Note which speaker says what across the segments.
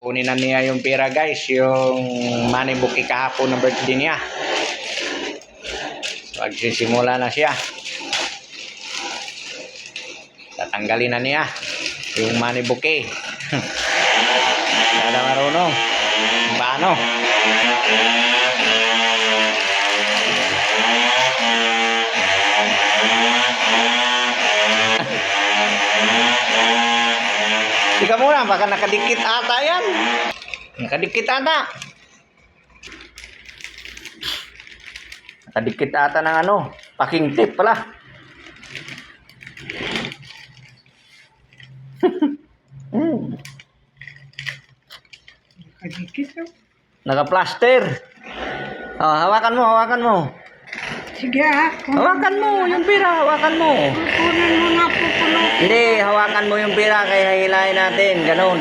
Speaker 1: Kunin na niya yung pera guys, yung money bookie kahapon ng birthday niya. Magsisimula na siya. Tatanggalin na niya yung money bouquet. Kada marunong. Paano? Tika muna, baka nakadikit ata yan. Nakadikit ata. Nakadikit ata ng ano, packing tape pala. hmm.
Speaker 2: Kadikit ka.
Speaker 1: Naka-plaster. Oh, hawakan mo, hawakan mo.
Speaker 2: Sige ah.
Speaker 1: Hawakan mo yung pera, hawakan mo.
Speaker 2: Kukunin mo na pupuno.
Speaker 1: Hindi, hawakan mo yung pera kaya hilahin natin, ganun.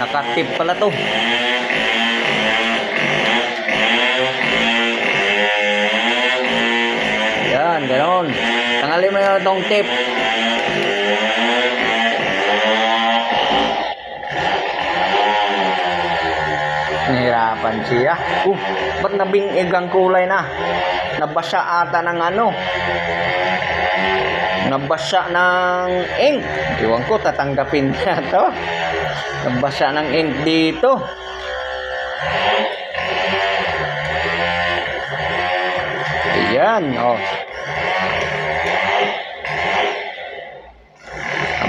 Speaker 1: Nakatip pala to. Yan, ganun. Tangalin mo yung itong tip. Nahirapan siya. Uh, ba't nabingig ang kulay na? Nabasa ata ng ano? Nabasa ng ink. Iwan ko, tatanggapin niya to. Nabasa ng ink dito. Ayan, oh.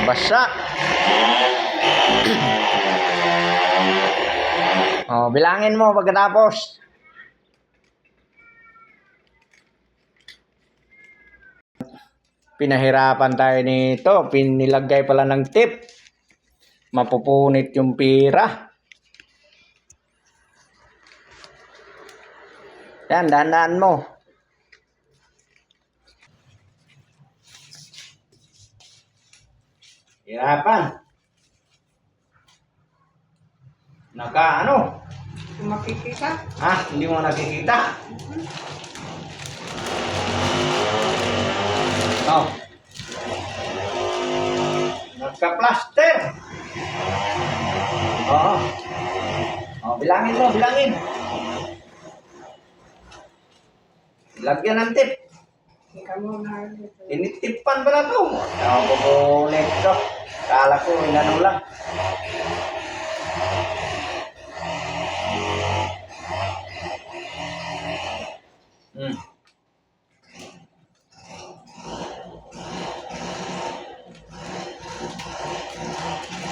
Speaker 1: Nabasa. Oh, bilangin mo pagkatapos. pinahirapan tayo nito. Pinilagay pala ng tip. Mapupunit yung pira. Yan, dahan mo. Hirapan. Naka ano?
Speaker 2: Kung makikita.
Speaker 1: Ha? Hindi mo nakikita? Oh. Nagka-plaster. Oo. Oh, bilangin mo, bilangin. Lagyan ng tip. Tinitipan pala to. Ako bubulit to. Kala ko, inano lang.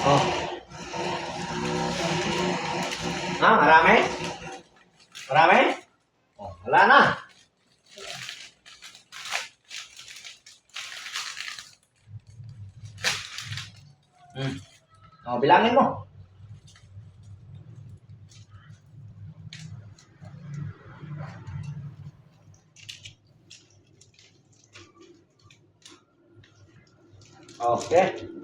Speaker 1: Oh. Ah, marami? Marami? Oh, wala na. Hmm. Oh, bilangin mo. Okay.